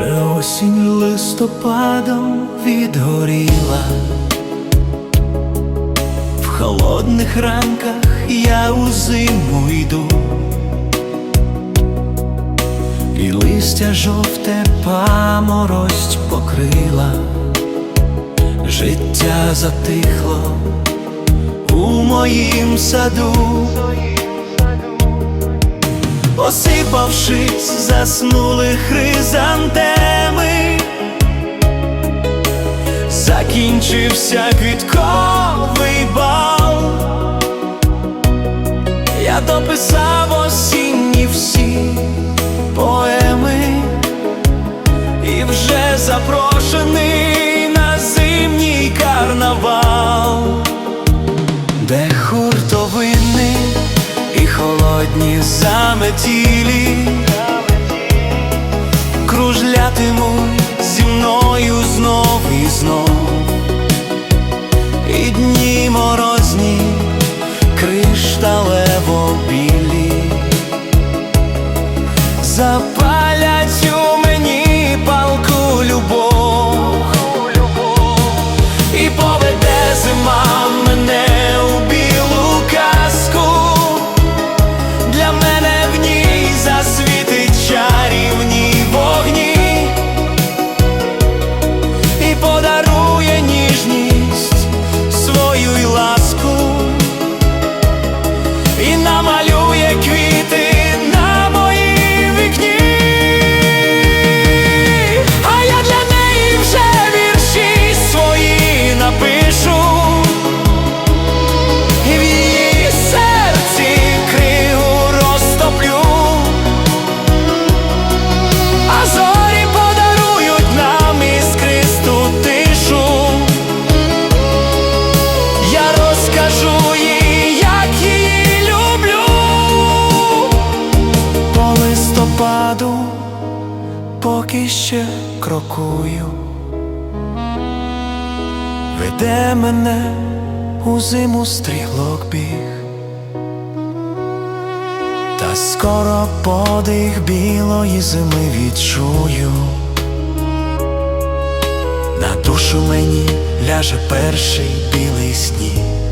Осінь листопадом відгоріла, в холодних ранках я у зиму йду, і листя жовте паморозь покрила, життя затихло у моїм саду. Осипавшись, заснули хризантеми, закінчився квітковий бал, я дописав осінні всі поеми. І вже запрошений холодні заметілі. Кружлятимуть зі мною знов і знов, і дні морозні, кришталево білі, запалять у мені палку любов, поки ще крокую. Веде мене у зиму стрілок біг, та скоро подих білої зими відчую. На душу мені ляже перший білий сніг.